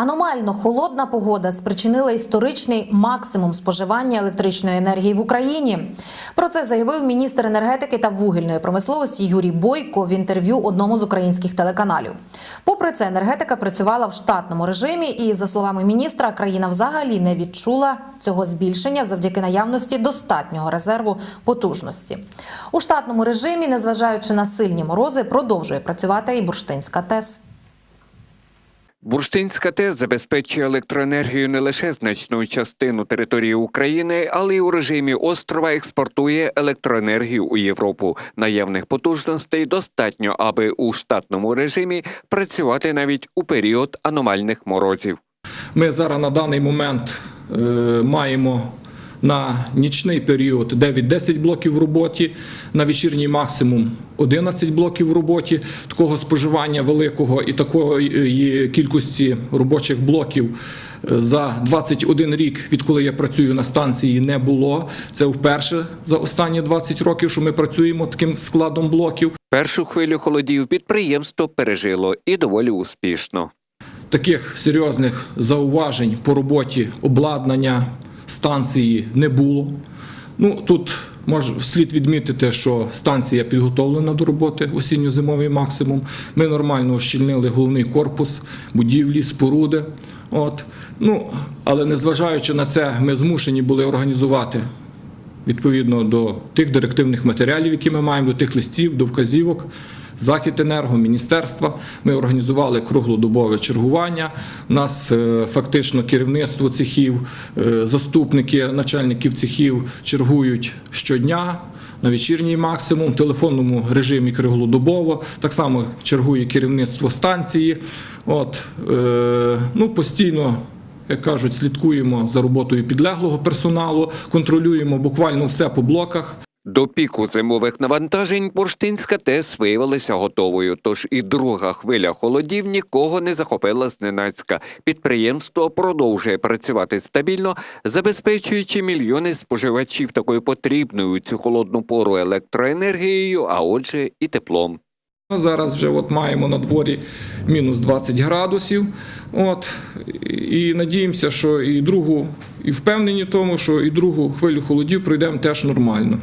Аномально холодна погода спричинила історичний максимум споживання електричної енергії в Україні. Про це заявив міністр енергетики та вугільної промисловості Юрій Бойко в інтерв'ю одному з українських телеканалів. Попри це, енергетика працювала в штатному режимі, і за словами міністра, країна взагалі не відчула цього збільшення завдяки наявності достатнього резерву потужності. У штатному режимі, незважаючи на сильні морози, продовжує працювати і бурштинська ТЕС. Бурштинська ТЕС забезпечує електроенергію не лише значну частину території України, але й у режимі острова експортує електроенергію у Європу. Наявних потужностей достатньо, аби у штатному режимі працювати навіть у період аномальних морозів. Ми зараз на даний момент е, маємо на нічний період 9-10 блоків в роботі, на вечірній максимум 11 блоків в роботі. Такого споживання великого і такої кількості робочих блоків е, за 21 рік, відколи я працюю на станції, не було. Це вперше за останні 20 років, що ми працюємо таким складом блоків. Першу хвилю холодів підприємство пережило і доволі успішно. Таких серйозних зауважень по роботі обладнання станції не було. Ну тут мож, слід відмітити, що станція підготовлена до роботи осінньо-зимовий максимум. Ми нормально ощільнили головний корпус, будівлі, споруди. От. Ну, але незважаючи на це, ми змушені були організувати відповідно до тих директивних матеріалів, які ми маємо, до тих листів, до вказівок. Західенерго, міністерства. Ми організували круглодобове чергування. У нас е, фактично керівництво цехів, е, заступники начальників цехів чергують щодня. На вечірній максимум, в телефонному режимі круглодобово, так само чергує керівництво станції. От, е, ну, постійно як кажуть, слідкуємо за роботою підлеглого персоналу, контролюємо буквально все по блоках. До піку зимових навантажень Бурштинська ТЕС виявилася готовою, тож і друга хвиля холодів нікого не захопила зненацька. Підприємство продовжує працювати стабільно, забезпечуючи мільйони споживачів такою потрібною цю холодну пору електроенергією, а отже і теплом. Ну, Зараз вже от маємо на дворі мінус 20 градусів. От, і надіємося, що і другу, і впевнені в тому, що і другу хвилю холодів пройдемо теж нормально.